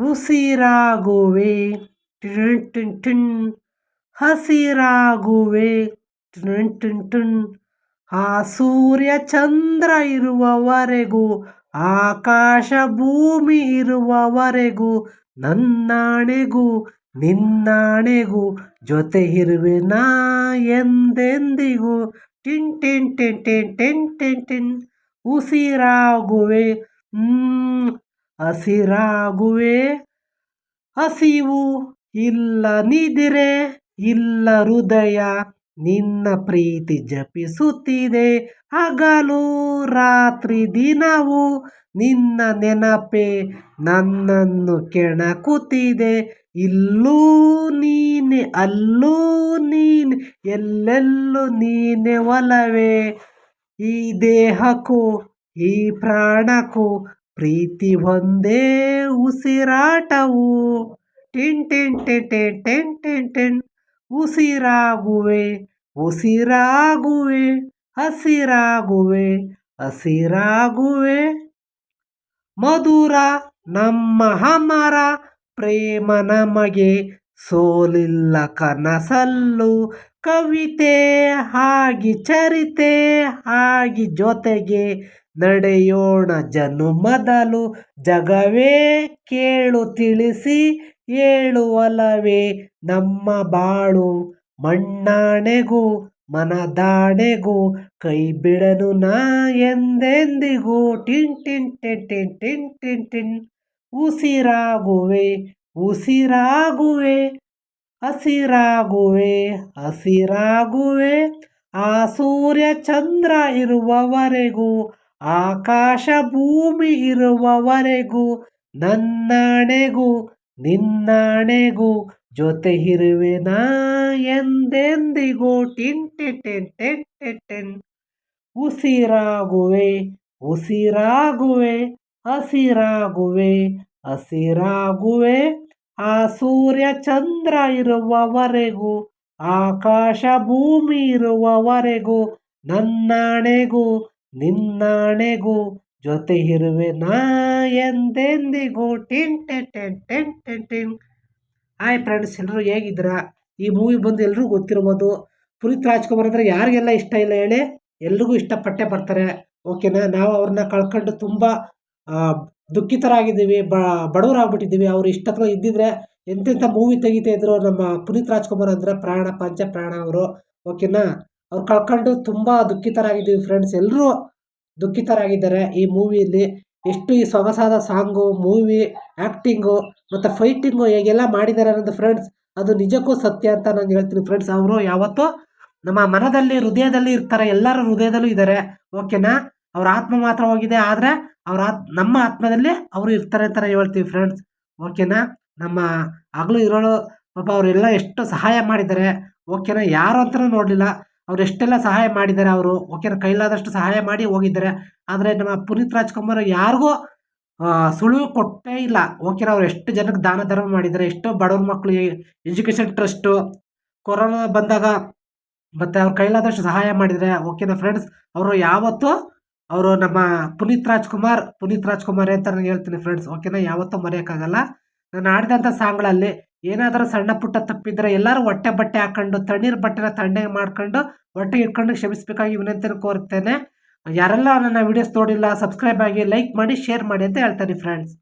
ಉಸಿರಾಗುವೆ ಟಿಣ್ ಟಿಣ್ ಟಿಣ್ ಹಸಿರಾಗುವೆ. ಟಿಣ್ ಟಿಣ್ ಟಿಣ್ ಆ ಸೂರ್ಯ ಚಂದ್ರ ಇರುವವರೆಗೂ, ಆಕಾಶ ಭೂಮಿ ಇರುವವರೆಗೂ, ನನ್ನಾಣೆಗೂ, ನಿನ್ನಾಣೆಗೂ ಜೊತೆ ಇರುವೆ ನಾ ಎಂದೆಂದಿಗೂ. ಟಿನ್ ಟಿನ್ ಟಿನ್ ಟಿನ್ ಟಿನ್ ಟಿನ್ ಉಸಿರಾಗುವೆ. ಹಸಿರಾಗುವೆ. ಹಸಿವು ಇಲ್ಲ ನಿದಿರೆ, ಇಲ್ಲ ಹೃದಯ, ನಿನ್ನ ಪ್ರೀತಿ ಜಪಿಸುತ್ತಿದೆ. ಹಗಲು, ರಾತ್ರಿ ದಿನವು ನಿನ್ನ ನೆನಪೆ ನನ್ನನ್ನು ಕೆಣಕುತ್ತಿದೆ. ಇಲ್ಲೂ ನೀನೆ, ಅಲ್ಲೂ ನೀನೆ, ಎಲ್ಲೆಲ್ಲೂ ನೀನೆ ಒಲವೇ. ಈ ದೇಹಕ್ಕೂ, ಈ ಪ್ರಾಣಕ್ಕೂ ಪ್ರೀತಿ ಒಂದೇ ಉಸಿರಾಟವು. ಟಿನ್ ಟಿನ್ ಟಿನ್ ಟಿನ್ ಟಿನ್ ಟಿನ್ ಟಿನ್. ಉಸಿರಾಗುವೆ ಉಸಿರಾಗುವೆ, ಹಸಿರಾಗುವೆ ಹಸಿರಾಗುವೆ. ಮಧುರ ನಮ್ಮ ಹಮರ ಪ್ರೇಮ ನಮಗೆ ಸೋಲಿಲ್ಲ ಕನಸಲ್ಲು. ಕವಿತೆ ಆಗಿ ಚರಿತೆ ಆಗಿ ಜೊತೆಗೆ ನಡೆಯೋಣ ಜನುಮದಲು ಜಗವೇ ಕೇಳು ತಿಳಿಸಿ ಏಳು ಒಲವೇ ನಮ್ಮ ಬಾಳು ಮಣ್ಣಾಣೆಗೂ ಮನದಾಣೆಗೂ ಕೈ ಬಿಡನು ನಾ ಎಂದೆಂದಿಗೂ ಟಿನ್ ಟಿನ್ ಟಿನ್ ಟಿನ್ ಟಿನ್ ಟಿನ್ ಟಿನ್. ಉಸಿರಾಗುವೆ ಉಸಿರಾಗುವೆ, ಹಸಿರಾಗುವೆ ಹಸಿರಾಗುವೆ. ಆ ಸೂರ್ಯ ಚಂದ್ರ ಇರುವವರೆಗೂ ಆಕಾಶ ಭೂಮಿ ಇರುವವರೆಗೂ ನನ್ನಣೆಗೂ, ನಿನ್ನಾಣೆಗೂ ಜೊತೆ ಇರುವೆ ನಾ ಎಂದೆಂದಿಗೂ. ಟಿನ್ ಟೆ ಟೆನ್ ಟೆನ್ ಟೆ ಟಿನ್. ಉಸಿರಾಗುವೆ ಉಸಿರಾಗುವೆ, ಹಸಿರಾಗುವೆ ಹಸಿರಾಗುವೆ. ಆ ಸೂರ್ಯ ಚಂದ್ರ ಇರುವವರೆಗೂ ಆಕಾಶ ಭೂಮಿ ಇರುವವರೆಗೂ, ನನ್ನಾಣೆಗೂ ನಿನ್ನಾಣೆಗೂ ಜೊತೆ ಇರುವೆ ನಾ ಎಂದೆಂದಿಗೂ. ಟಿನ್ ಟೆನ್ ಟೆನ್ ಟೆನ್ ಟೆನ್ ಟಿನ್ ಹಾಯ್ ಫ್ರೆಂಡ್ಸ್ ಎಲ್ಲರೂ ಹೇಗಿದ್ದೀರಾ? ಈ ಮೂವಿ ಬಂದು ಎಲ್ರಿಗೂ ಗೊತ್ತಿರ್ಬೋದು ಪುನೀತ್ ರಾಜ್ಕುಮಾರ್ ಅಂದರೆ ಯಾರಿಗೆಲ್ಲ ಇಷ್ಟ ಇಲ್ಲ ಹೇಳಿ? ಎಲ್ರಿಗೂ ಇಷ್ಟಪಟ್ಟೆ ಬರ್ತಾರೆ. ಓಕೆನಾ ನಾವು ಅವ್ರನ್ನ ಕಳ್ಕೊಂಡು ತುಂಬ ದುಃಖಿತರಾಗಿದ್ದೀವಿ, ಬ, ಬಡವರಾಗ್ಬಿಟ್ಟಿದ್ದೀವಿ. ಅವ್ರು ಇಷ್ಟತ್ರ ಇದ್ದಿದ್ರೆ ಎಂತೆಂಥ ಮೂವಿ ತೆಗಿತಾ ಇದ್ರು ನಮ್ಮ ಪುನೀತ್ ರಾಜ್ಕುಮಾರ್ ಅಂದರೆ ಪ್ರಾಣ ಪಂಚ ಪ್ರಾಣ ಅವರು ಓಕೆನಾ ಅವ್ರು ಕಳ್ಕೊಂಡು ತುಂಬ ದುಃಖಿತರಾಗಿದ್ದೀವಿ ಫ್ರೆಂಡ್ಸ್ ಎಲ್ಲರೂ ದುಃಖಿತರಾಗಿದ್ದಾರೆ ಈ ಮೂವಿಯಲ್ಲಿ ಎಷ್ಟು ಈ ಸೊಗಸಾದ ಸಾಂಗು ಮೂವಿ ಆ್ಯಕ್ಟಿಂಗು ಮತ್ತು ಫೈಟಿಂಗು ಹೇಗೆಲ್ಲ ಮಾಡಿದ್ದಾರೆ ಅನ್ನೋದು ಫ್ರೆಂಡ್ಸ್ ಅದು ನಿಜಕ್ಕೂ ಸತ್ಯ ಅಂತ ನಾನು ಹೇಳ್ತೀನಿ ಫ್ರೆಂಡ್ಸ್ ಅವರು ಯಾವತ್ತೂ ನಮ್ಮ ಮನದಲ್ಲಿ, ಹೃದಯದಲ್ಲಿ ಇರ್ತಾರೆ. ಎಲ್ಲರ ಹೃದಯದಲ್ಲೂ ಇದ್ದಾರೆ. ಓಕೆನಾ ಅವ್ರ ಆತ್ಮ ಮಾತ್ರ ಹೋಗಿದೆ. ಆದರೆ ಅವ್ರ ಆತ್, ನಮ್ಮ ಆತ್ಮದಲ್ಲಿ ಅವರು ಇರ್ತಾರೆ ಅಂತ ಹೇಳ್ತೀವಿ ಫ್ರೆಂಡ್ಸ್ ಓಕೆನಾ ನಮ್ಮ ಹಗಲು ಇರೋಳು ಪಾಪ ಅವರೆಲ್ಲ ಎಷ್ಟು ಸಹಾಯ ಮಾಡಿದ್ದಾರೆ. ಓಕೆನಾ ಯಾರು ಹತ್ರ ನೋಡಲಿಲ್ಲ. ಅವ್ರು ಎಷ್ಟೆಲ್ಲ ಸಹಾಯ ಮಾಡಿದ್ದಾರೆ ಅವರು? ಓಕೆ ಕೈಲಾದಷ್ಟು ಸಹಾಯ ಮಾಡಿ ಹೋಗಿದ್ದಾರೆ. ಆದರೆ ನಮ್ಮ ಪುನೀತ್ ರಾಜ್ಕುಮಾರ್ ಯಾರಿಗೂ ಸುಳಿವು ಕೊಟ್ಟೇ ಇಲ್ಲ. ಓಕೆ, ಅವ್ರು ಎಷ್ಟು ಜನಕ್ಕೆ ದಾನ ಧರ್ಮ ಮಾಡಿದ್ದಾರೆ, ಎಷ್ಟೋ ಬಡವ್ರ ಮಕ್ಕಳು ಎಜುಕೇಷನ್ ಟ್ರಸ್ಟು, ಕೊರೋನಾ ಬಂದಾಗ ಮತ್ತು ಅವ್ರ ಕೈಲಾದಷ್ಟು ಸಹಾಯ ಮಾಡಿದರೆ, ಓಕೆನಾ ಫ್ರೆಂಡ್ಸ್? ಅವರು ಯಾವತ್ತೂ, ಅವರು ನಮ್ಮ ಪುನೀತ್ ರಾಜ್ಕುಮಾರ್ ಪುನೀತ್ ರಾಜ್ಕುಮಾರ್ ಅಂತ ನಾನು ಹೇಳ್ತೀನಿ ಫ್ರೆಂಡ್ಸ್, ಓಕೆನಾ? ಯಾವತ್ತೂ ಮರೆಯೋಕ್ಕಾಗಲ್ಲ. ನಾನು ಆಡಿದಂಥ ಸಾಂಗ್ಗಳಲ್ಲಿ ಏನಾದರೂ ಸಣ್ಣ ಪುಟ್ಟ ತಪ್ಪಿದ್ರೆ ಎಲ್ಲರೂ ಹೊಟ್ಟೆ ಬಟ್ಟೆ ಹಾಕೊಂಡು, ತಣ್ಣೀರು ಬಟ್ಟೆನ ತಣ್ಣಗೆ ಮಾಡ್ಕೊಂಡು ಹೊಟ್ಟೆ ಇಟ್ಕೊಂಡು ಕ್ಷಮಿಸಬೇಕಾಗಿ ವಿನಂತಿಯನ್ನು ಕೋರ್ತೇನೆ ಯಾರೆಲ್ಲ ನನ್ನ ವೀಡಿಯೋಸ್ ನೋಡಿಲ್ಲ ಸಬ್ಸ್ಕ್ರೈಬ್ ಆಗಿ ಲೈಕ್ ಮಾಡಿ ಶೇರ್ ಮಾಡಿ ಅಂತ ಹೇಳ್ತಾರೆ ಫ್ರೆಂಡ್ಸ್